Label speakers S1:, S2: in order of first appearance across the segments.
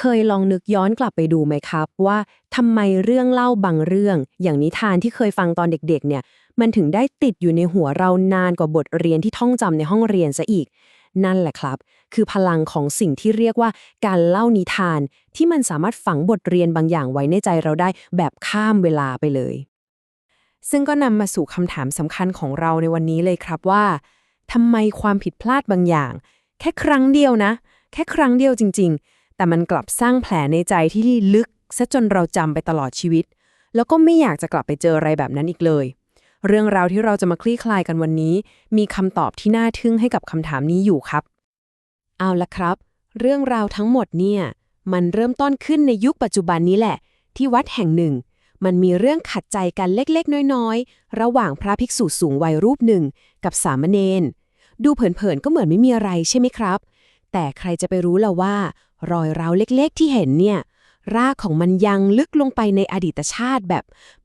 S1: เคยลองนึกย้อนกลับไปดูไหมครับ ว่าทำไมเรื่องเล่าบางเรื่อง อย่างนิทานที่เคยฟังตอนเด็กๆ เนี่ย มันถึงได้ติดอยู่ในหัวเรานานกว่าบทเรียนที่ท่องจำในห้องเรียนซะอีก นั่นแหละครับ คือพลังของสิ่งที่เรียกว่าการเล่านิทาน ที่มันสามารถฝังบทเรียนบางอย่างไว้ในใจเราได้แบบข้ามเวลาไปเลย ซึ่งก็นำมาสู่คำถามสำคัญของเราในวันนี้เลยครับว่าทำไมความผิดพลาดบางอย่าง แค่ครั้งเดียวนะ แค่ครั้งเดียวจริง ๆ แต่มันกลับสร้างแผลในใจที่ลึกซะจนเราจำไปตลอดชีวิต แล้วก็ไม่อยากจะกลับไปเจออะไรแบบนั้นอีกเลย เรื่องราวที่เราจะมาคลี่คลายกันวันนี้ มีคำตอบที่น่าทึ่งให้กับคำถามนี้อยู่ครับ เอาละครับ เรื่องราวทั้งหมดเนี่ย มันเริ่มต้นขึ้นในยุคปัจจุบันนี้แหละ ที่วัดแห่งหนึ่ง มันมีเรื่องขัดใจกันเล็กๆ น้อยๆ ระหว่างพระภิกษุสูงวัยรูปหนึ่ง กับสามเณรดูเผินๆก็เหมือนไม่มีอะไรใช่ไหมครับ แต่ใครจะไปรู้ล่ะว่า รอยร้าวเล็กๆที่เห็นเนี่ย รากของมันยังลึกลงไปในอดีตชาติแบบ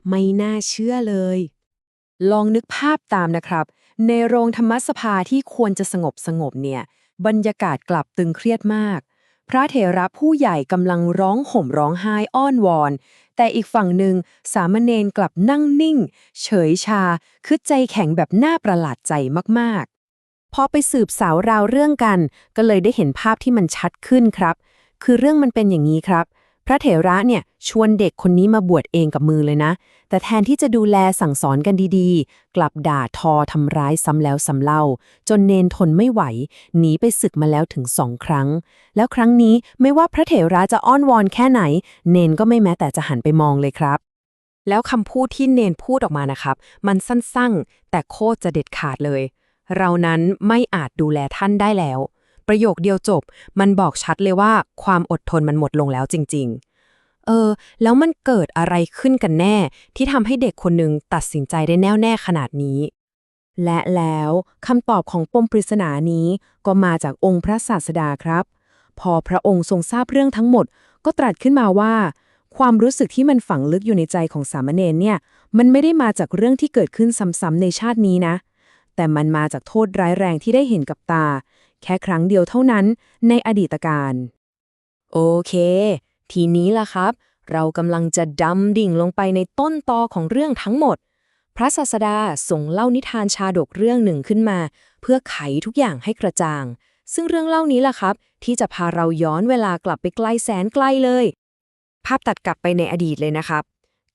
S1: ไม่น่าเชื่อเลย ลองนึกภาพตามนะครับ ในโรงธรรมสภาที่ควรจะสงบสงบเนี่ย บรรยากาศกลับตึงเครียดมาก พระเถระผู้ใหญ่กำลังร้องห่มร้องไห้อ้อนวอน แต่อีกฝั่งหนึ่งสามเณรกลับนั่งนิ่ง เฉยชาคือใจแข็งแบบน่าประหลาดใจมากๆพอไปสืบสาวราวเรื่องกัน ก็เลยได้เห็นภาพที่มันชัดขึ้นครับ คือเรื่องมันเป็นอย่างนี้ครับ พระเถระเนี่ยชวนเด็กคนนี้มาบวชเองกับมือเลยนะ แต่แทนที่จะดูแลสั่งสอนกันดีๆ กลับด่าทอทำร้ายซ้ำแล้วซ้ำเล่า จนเนนทนไม่ไหว หนีไปศึกมาแล้วถึงสองครั้ง แล้วครั้งนี้ไม่ว่าพระเถระจะอ้อนวอนแค่ไหน เนนก็ไม่แม้แต่จะหันไปมองเลยครับแล้วคำพูดที่เนนพูดออกมานะครับ มันสั้นๆ แต่โคตรจะเด็ดขาดเลย เรานั้นไม่อาจดูแลท่านได้แล้ว ประโยคเดียวจบ มันบอกชัดเลยว่าความอดทนมันหมดลงแล้วจริง ๆ เออ แล้วมันเกิดอะไรขึ้นกันแน่ ที่ทำให้เด็กคนหนึ่งตัดสินใจได้แน่วแน่ขนาดนี้ และแล้วคำตอบของปมปริศนานี้ก็มาจากองค์พระศาสดาครับ พอพระองค์ทรงทราบเรื่องทั้งหมด ก็ตรัสขึ้นมาว่าความรู้สึกที่มันฝังลึกอยู่ในใจของสามเณรเนี่ย มันไม่ได้มาจากเรื่องที่เกิดขึ้นซ้ำๆในชาตินี้นะ แต่มันมาจากโทษร้ายแรงที่ได้เห็นกับตา แค่ครั้งเดียวเท่านั้นในอดีตการ โอเค ทีนี้ล่ะครับ เรากำลังจะดำดิ่งลงไปในต้นตอของเรื่องทั้งหมด พระศาสดาส่งเล่านิทานชาดกเรื่องหนึ่งขึ้นมา เพื่อไขทุกอย่างให้กระจ่าง ซึ่งเรื่องเล่านี้ล่ะครับ ที่จะพาเราย้อนเวลากลับไปไกลแสนไกลเลย ภาพตัดกลับไปในอดีตเลยนะครับ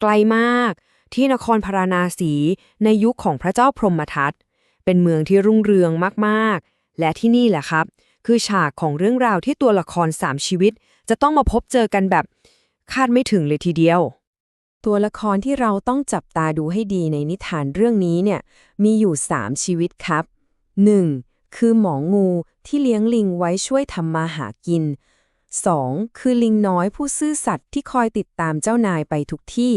S1: ไกลมากที่นครพาราณาสีในยุคของพระเจ้าพรหมทัตเป็นเมืองที่รุ่งเรืองมาก ๆ และที่นี่แหละครับ คือฉากของเรื่องราวที่ตัวละครสามชีวิต จะต้องมาพบเจอกันแบบคาดไม่ถึงเลยทีเดียว ตัวละครที่เราต้องจับตาดูให้ดีในนิทานเรื่องนี้เนี่ยมีอยู่3ชีวิตครับ 1. คือหมองูที่เลี้ยงลิงไว้ช่วยทำมาหากิน 2. คือลิงน้อยผู้ซื่อสัตย์ที่คอยติดตามเจ้านายไปทุกที่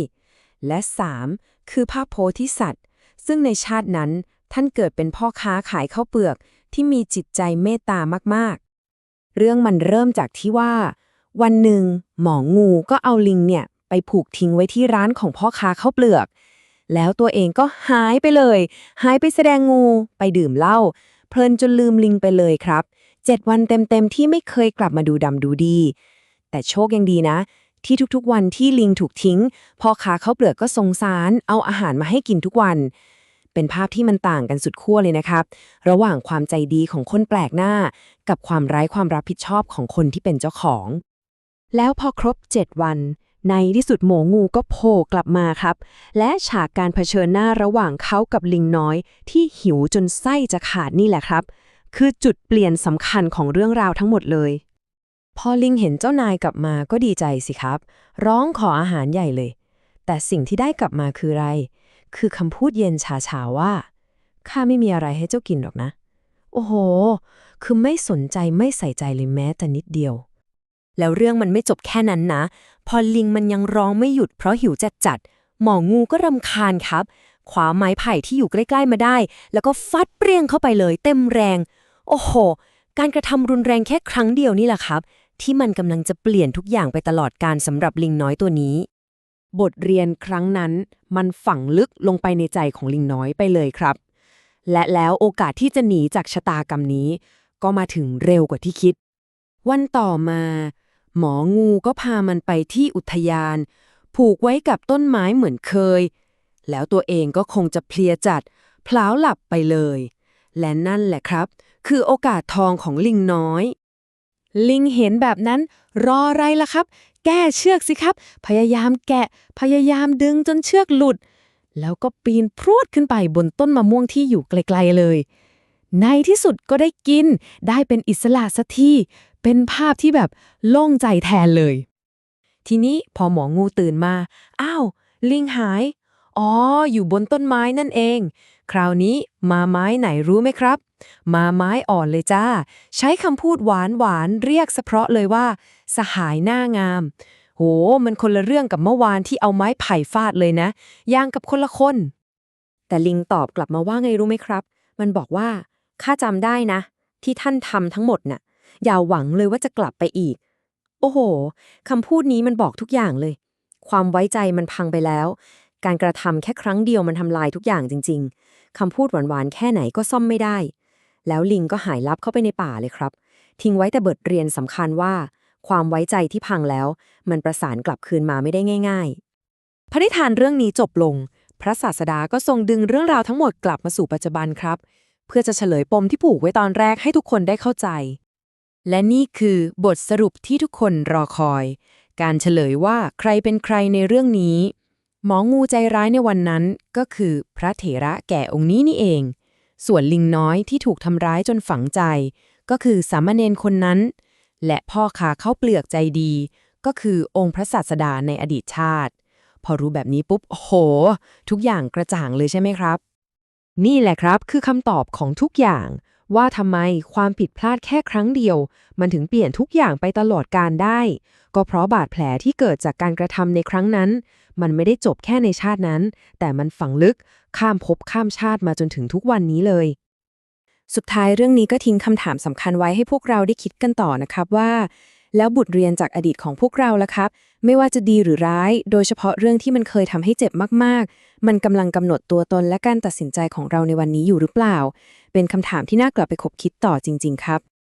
S1: และ 3. คือพระโพธิสัตว์ ซึ่งในชาตินั้นท่านเกิดเป็นพ่อค้าขายข้าวเปลือก ที่มีจิตใจเมตตามากๆ เรื่องมันเริ่มจากที่ว่า วันหนึ่ง หมองูก็เอาลิงเนี่ยไปผูกทิ้งไว้ที่ร้านของพ่อค้าข้าวเปลือก แล้วตัวเองก็หายไปเลย หายไปแสดงงูไปดื่มเหล้าเพลินจนลืมลิงไปเลยครับเจ็ดวันเต็มๆที่ไม่เคยกลับมาดูดำดูดี แต่โชคยังดีนะ ที่ทุกๆวันที่ลิงถูกทิ้งพ่อค้าข้าวเปลือกก็สงสาร เอาอาหารมาให้กินทุกวัน เป็นภาพที่มันต่างกันสุดขั้วเลยนะครับ ระหว่างความใจดีของคนแปลกหน้า กับความไร้ความรับผิดชอบของคนที่เป็นเจ้าของ แล้วพอครบ 7 วัน ในที่สุดหมูงูก็โผล่กลับมาครับ และฉากการเผชิญหน้าระหว่างเขากับลิงน้อย ที่หิวจนไส้จะขาดนี่แหละครับ คือจุดเปลี่ยนสำคัญของเรื่องราวทั้งหมดเลย พอลิงเห็นเจ้านายกลับมาก็ดีใจสิครับ ร้องขออาหารใหญ่เลย แต่สิ่งที่ได้กลับมาคืออะไร คือคำพูดเย็นชาๆว่า ข้าไม่มีอะไรให้เจ้ากินหรอกนะ โอ้โห คือไม่สนใจไม่ใส่ใจเลยแม้แต่นิดเดียว แล้วเรื่องมันไม่จบแค่นั้นนะ พอลิงมันยังร้องไม่หยุดเพราะหิวจัดจัดๆหมองูก็รำคาญครับขวาไม้ไผ่ที่อยู่ใกล้ ๆ มาได้ แล้วก็ฟัดเปรี้ยงเข้าไปเลย เต็มแรง โอ้โห การกระทำรุนแรงแค่ครั้งเดียวนี่แหละครับ ที่มันกำลังจะเปลี่ยนทุกอย่างไปตลอดการสำหรับลิงน้อยตัวนี้ บทเรียนครั้งนั้น มันฝังลึกลงไปในใจของลิงน้อยไปเลยครับ และแล้วโอกาสที่จะหนีจากชะตากรรมนี้ ก็มาถึงเร็วกว่าที่คิด วันต่อมา หมองูก็พามันไปที่อุทยาน ผูกไว้กับต้นไม้เหมือนเคย แล้วตัวเองก็คงจะเพลียจัดพลาวหลับไปเลย และนั่นแหละครับ คือโอกาสทองของลิงน้อย ลิงเห็นแบบนั้น รออะไรล่ะครับ แก้เชือกสิครับ พยายามแกะ พยายามดึงจนเชือกหลุด แล้วก็ปีนพรวดขึ้นไปบนต้นมะม่วงที่อยู่ไกลๆเลย ในที่สุดก็ได้กิน ได้เป็นอิสระสักทีเป็นภาพที่แบบโล่งใจแทนเลย ทีนี้พอหมองูตื่นมา อ้าว ลิงหาย อ๋อ อยู่บนต้นไม้นั่นเอง คราวนี้มาไม้ไหนรู้ไหมครับ มาไม้อ่อนเลยจ้า ใช้คำพูดหวานหวานเรียกเฉพาะเลยว่า สหายหน้างาม โห มันคนละเรื่องกับเมื่อวานที่เอาไม้ไผ่ฟาดเลยนะ ย่างกับคนละคน แต่ลิงตอบกลับมาว่าไงรู้ไหมครับ มันบอกว่า ข้าจำได้นะ ที่ท่านทำทั้งหมดน่ะ อย่าหวังเลยว่าจะกลับไปอีก โอ้โหคำพูดนี้มันบอกทุกอย่างเลย ความไว้ใจมันพังไปแล้ว การกระทำแค่ครั้งเดียวมันทำลายทุกอย่างจริง ๆคำพูดหวานๆแค่ไหนก็ซ่อมไม่ได้ แล้วลิงก็หายลับเข้าไปในป่าเลยครับ ทิ้งไว้แต่บทเรียนสำคัญว่า ความไว้ใจที่พังแล้ว มันประสานกลับคืนมาไม่ได้ง่าย ๆ พระนิทานเรื่องนี้จบลง พระศาสดาก็ทรงดึงเรื่องราวทั้งหมดกลับมาสู่ปัจจุบันครับ เพื่อจะเฉลยปมที่ผูกไว้ตอนแรกให้ทุกคนได้เข้าใจ และนี่คือบทสรุปที่ทุกคนรอคอย การเฉลยว่าใครเป็นใครในเรื่องนี้ หมองูใจร้ายในวันนั้นก็คือพระเถระแก่องค์นี้นี่เอง ส่วนลิงน้อยที่ถูกทำร้ายจนฝังใจ ก็คือสามเณรคนนั้น และพ่อค้าข้าเปลือกใจดี ก็คือองค์พระศาสดาในอดีตชาติ พอรู้แบบนี้ปุ๊บโอ้โห ทุกอย่างกระจ่างเลยใช่ไหมครับ นี่แหละครับคือคำตอบของทุกอย่างว่าทำไมความผิดพลาดแค่ครั้งเดียว มันถึงเปลี่ยนทุกอย่างไปตลอดการได้ ก็เพราะบาดแผลที่เกิดจากการกระทำในครั้งนั้น มันไม่ได้จบแค่ในชาตินั้น แต่มันฝังลึก ข้ามภพข้ามชาติมาจนถึงทุกวันนี้เลย สุดท้ายเรื่องนี้ก็ทิ้งคำถามสำคัญไว้ให้พวกเราได้คิดกันต่อนะครับว่า แล้วบทเรียนจากอดีตของพวกเราล่ะครับ ไม่ว่าจะดีหรือร้าย โดยเฉพาะเรื่องที่มันเคยทำให้เจ็บมากๆ มันกำลังกำหนดตัวตนและการตัดสินใจของเราในวันนี้อยู่หรือเปล่า เป็นคำถามที่น่ากลับไปคบคิดต่อจริง ๆ ครับ